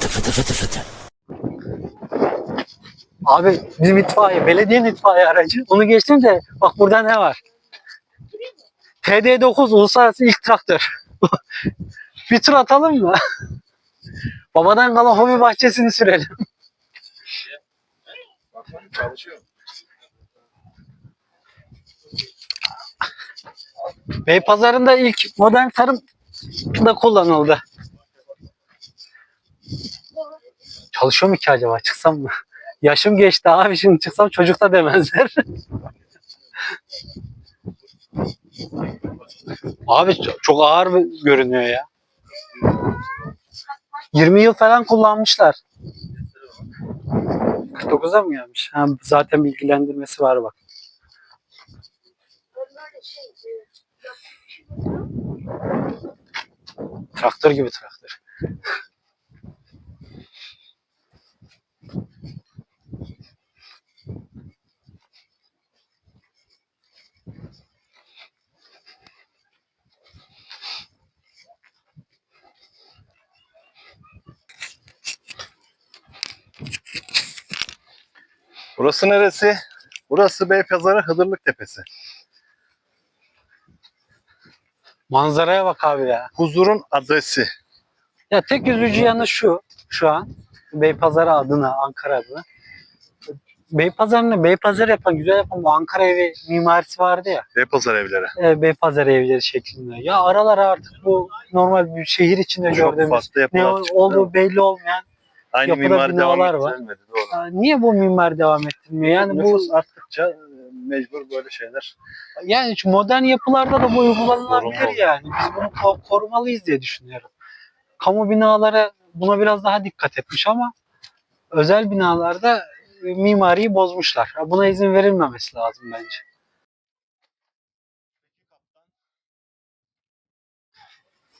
fıtı fıtı fıtı fıtı. Abi bizim itfaiye, belediye itfaiye aracı. Onu geçtim de bak burada ne var? TD9 uluslararası ilk traktör. bir tur atalım mı? Babadan kalan hobi bahçesini sürelim. Çalışıyor. Beypazarı'nda ilk modern tarım da kullanıldı. Çalışıyor mu ki acaba? Çıksam mı? Yaşım geçti abi şimdi çıksam çocuk da demezler. abi ço- çok ağır görünüyor ya. 20 yıl falan kullanmışlar. 49'a mı gelmiş? Ha, zaten bilgilendirmesi var bak. Traktör gibi traktör. Burası neresi? Burası Beypazarı Hıdırlık Tepesi. Manzaraya bak abi ya. Huzurun adresi. Ya tek üzücü yanı şu şu an. Beypazarı adına, Ankara adına. Beypazarı'nı Beypazarı yapan, güzel yapan bu Ankara evi mimarisi vardı ya. Beypazarı evleri. E, Beypazarı evleri şeklinde. Ya aralara artık bu normal bir şehir içinde Çok gördüğümüz farklı ne yapılar çıktı. olduğu belli olmayan. Aynı yapıda mimari devam binalar var. ettirilmedi. Doğru. Ya niye bu mimar devam ettirmiyor? Yani bu Nüfus arttıkça e, mecbur böyle şeyler. yani şu modern yapılarda da bu uygulanılabilir Sorun yani. Biz bunu ko- korumalıyız diye düşünüyorum. Kamu binaları buna biraz daha dikkat etmiş ama özel binalarda e, mimariyi bozmuşlar. Buna izin verilmemesi lazım bence.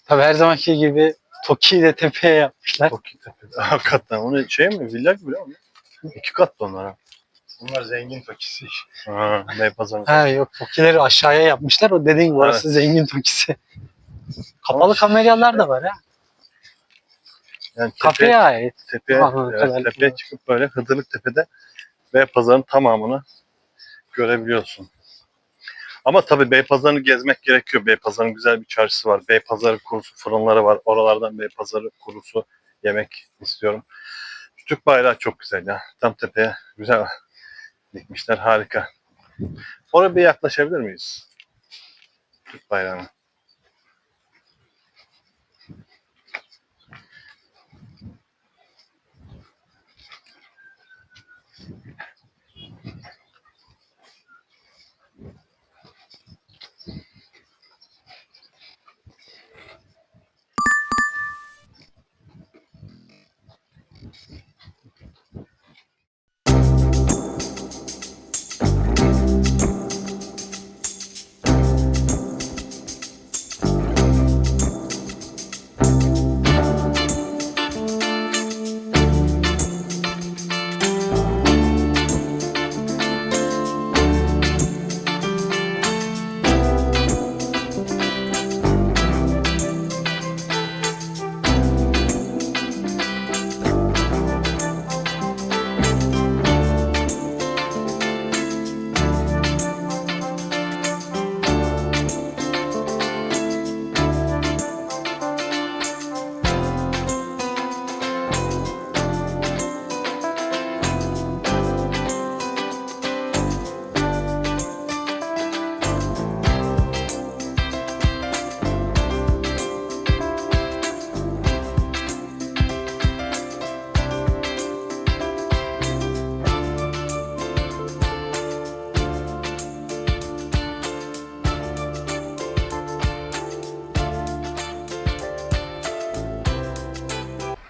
Tabii her zamanki gibi Toki'yi de tepeye yapmışlar. Çok iyi tepe. Hakikaten. Onu şey mi? Villa gibi musun? İki katlı onlar ha. Bunlar zengin fakisi. Ha, Beypazarı. Ha yok Toki'leri aşağıya yapmışlar. O dediğin gibi orası zengin Toki'si. Kapalı kameralar da var ha. Yani tepe, Kafeye ait. tepe, Anladım, evet, tepeye çıkıp böyle Hıdırlık Tepe'de Beypazarı'nın tamamını görebiliyorsun. Ama tabii Beypazarı'nı gezmek gerekiyor. Beypazarı'nın güzel bir çarşısı var. Beypazarı kurusu fırınları var. Oralardan Beypazarı kurusu yemek istiyorum. Şu Türk bayrağı çok güzel ya. Tam tepeye güzel dikmişler. Harika. Oraya bir yaklaşabilir miyiz? Türk bayrağına.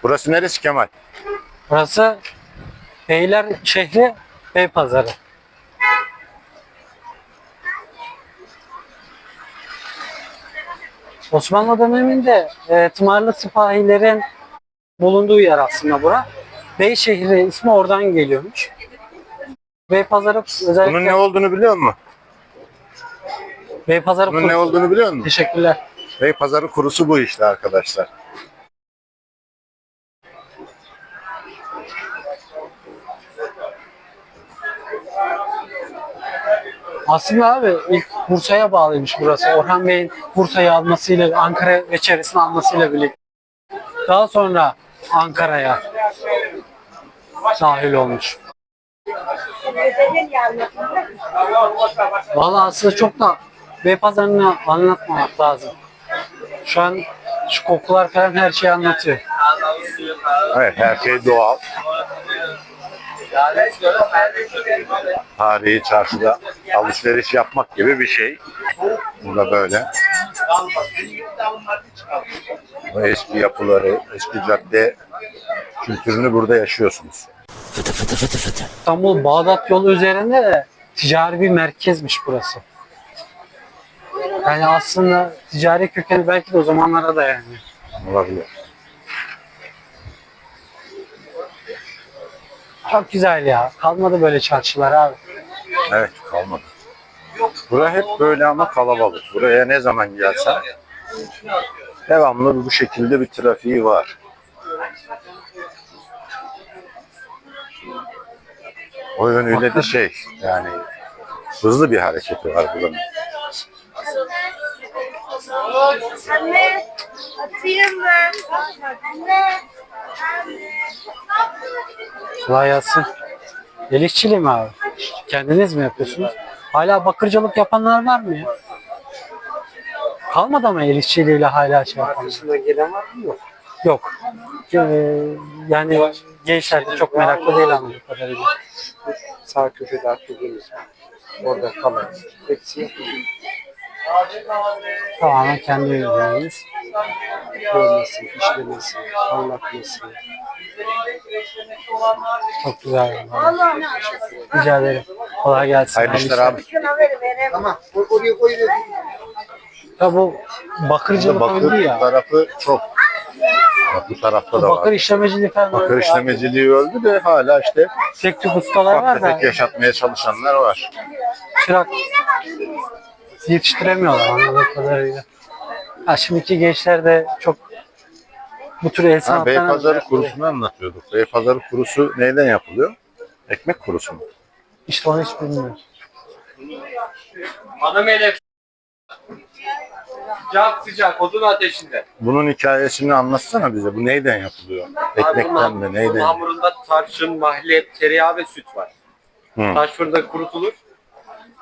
Burası neresi Kemal? Burası Beyler şehri Beypazarı. Osmanlı döneminde e, tımarlı sipahilerin bulunduğu yer aslında bura. Beyşehri ismi oradan geliyormuş. Beypazarı özellikle Bunun ne olduğunu biliyor musun? Beypazarı Bunun ne kurusu. olduğunu biliyor musun? Teşekkürler. Bey pazarı kurusu bu işte arkadaşlar. Aslında abi ilk Bursa'ya bağlıymış burası. Orhan Bey'in Bursa'yı almasıyla, Ankara ve almasıyla birlikte. Daha sonra Ankara'ya dahil olmuş. Vallahi aslında çok da Beypazarı'nı anlatmamak lazım. Şu an şu kokular falan her şeyi anlatıyor. Evet her şey doğal. Tarihi çarşıda alışveriş yapmak gibi bir şey. Burada böyle. Bu eski yapıları, eski cadde kültürünü burada yaşıyorsunuz. İstanbul Bağdat yolu üzerinde de ticari bir merkezmiş burası. Yani aslında ticari kökeni belki de o zamanlara dayanıyor. Olabilir. Çok güzel ya. Kalmadı böyle çarşılar abi. Evet kalmadı. Bura hep böyle ama kalabalık. Buraya ne zaman gelsen devamlı bu şekilde bir trafiği var. O yönüyle de şey yani hızlı bir hareketi var buranın. Anne, atayım mı? Anne, anne. Kolay gelsin. El işçiliği mi abi? Kendiniz mi yapıyorsunuz? Hala bakırcılık yapanlar var mı ya? Kalmadı ama el işçiliğiyle hala şey yapanlar. Arkasından gelen var mı? Yok. Yok. Ee, yani gençler de çok meraklı değil anladığım kadarıyla. Sağ köşede atladığımız. Orada kalan. Hepsi yapılıyor. Tamamen kendi ürünleriniz. Görmesi, işlemesi, anlatması. Çok güzel. Rica ederim. Kolay gelsin. Hayırlı işler abi. Vereyim. Tamam. Oraya. Ya bu bakırcılık öldü Bakır ya. tarafı çok. Bak bu tarafta da bakır var. işlemeciliği falan Bakır öldü abi. işlemeciliği öldü de hala işte Tek tük ustalar var da yaşatmaya çalışanlar var. çırak yetiştiremiyorlar anladığım kadarıyla. Ha, şimdiki gençler de çok bu tür el Ha, sanatlarına... Beypazarı kurusunu anlatıyorduk. Beypazarı kurusu neyden yapılıyor? Ekmek kurusu mu? İşte onu hiç bilmiyorum. Hanım Elif. Sıcak sıcak odun ateşinde. Bunun hikayesini anlatsana bize. Bu neyden yapılıyor? Ekmekten mi? Bunun Neyden? hamurunda tarçın, mahlep, tereyağı ve süt var. Hı. Taş fırında kurutulur.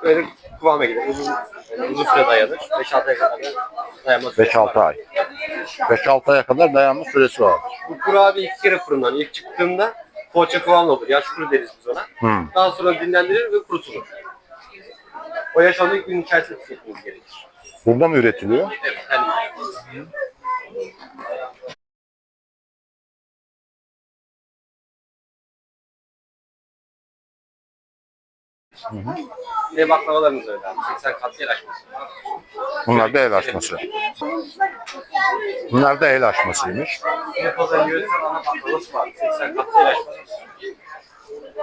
Böyle kıvama gelir. Uzun, yani uzun süre dayanır. 5-6 ay kadar dayanma süresi 5-6 var. ay. 5-6 aya kadar dayanma süresi var. Bu kuru abi iki kere fırından. İlk çıktığında poğaça kıvamlı olur. Yaş kuru deriz biz ona. Hı. Daha sonra dinlendirilir ve kurutulur. O yaşamda gün içerisinde tüketmemiz gerekir. Burada mı üretiliyor? Evet. Yani Ve baklavalarımız öyle abi. 80 kat yer açması. Bunlar da el açması. Bunlar da el açmasıymış. Yine pazarın yöresel ana baklavası var. 80 kat yer açması.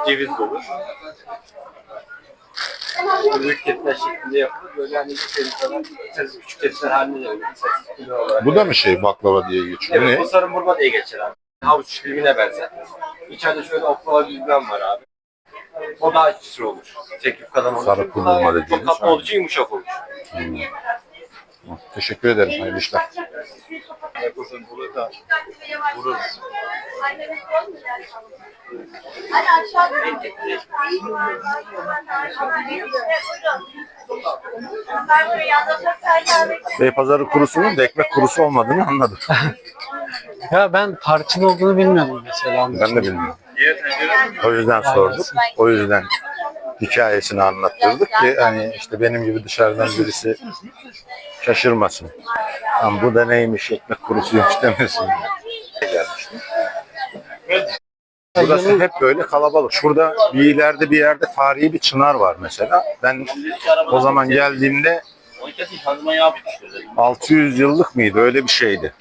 Ceviz olur. Büyük tepsiler şeklinde yapılır. Böyle hani tepsiler, tepsiler, küçük tepsiler haline de öyle. 8 kilo olarak. Bu da mı şey baklava diye geçiyor? Evet, Ne? bu sarı burma diye geçer abi. Havuç filmine benzer. İçeride şöyle oklava düzlem var abi. O daha çıtır olur. Tek yufkadan olur. Sarı Çok dediğimiz, katlı aynen. olduğu için yumuşak olur. Teşekkür ederim. Hayırlı işler. Çok sayılar Beypazarı kurusunun da ekmek kurusu olmadığını anladık. Ya ben tarçın olduğunu bilmiyordum mesela. Ben de bilmiyorum. O yüzden sorduk. O yüzden hikayesini anlattırdık ki hani işte benim gibi dışarıdan birisi şaşırmasın. Ama bu da neymiş ekmek kurusuymuş demesin. Gelmiştim. Burası hep böyle kalabalık. Şurada bir ileride bir yerde tarihi bir çınar var mesela. Ben o zaman geldiğimde 600 yıllık mıydı? Öyle bir şeydi.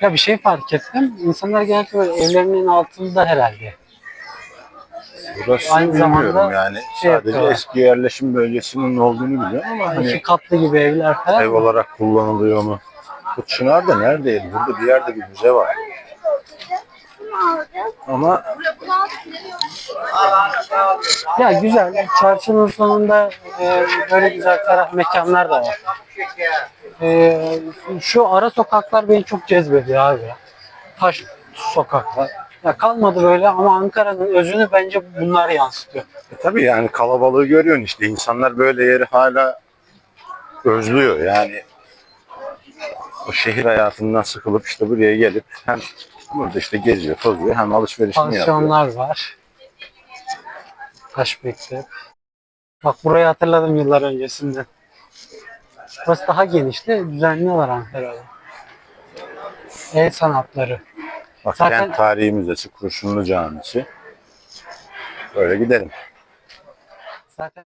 Ya bir şey fark ettim. İnsanlar genellikle böyle evlerinin altında herhalde. Burası Aynı bilmiyorum zamanda yani. şey Sadece yapıyorlar. eski yerleşim bölgesinin olduğunu biliyorum ama İki hani katlı gibi evler falan. ev olarak kullanılıyor mu? Bu çınar da neredeydi? Burada bir yerde bir müze var. Ama. Ya güzel. Çarşının sonunda e, böyle güzel ferah mekanlar da var. E, şu ara sokaklar beni çok cezbediyor abi. Taş sokaklar. Ya kalmadı böyle ama Ankara'nın özünü bence bunlar yansıtıyor. e, tabii yani kalabalığı görüyorsun işte. İnsanlar böyle yeri hala özlüyor yani. O şehir hayatından sıkılıp işte buraya gelip hem burada işte geziyor, tozuyor hem alışverişini yapıyor. Pansiyonlar var. Taş bekle. Bak burayı hatırladım yıllar öncesinden. Burası daha genişti. Düzenliyorlar Ankara'da. El sanatları. Bak Zaten- Kent Tarihi Müzesi, Kurşunlu Camisi. Böyle gidelim. Zaten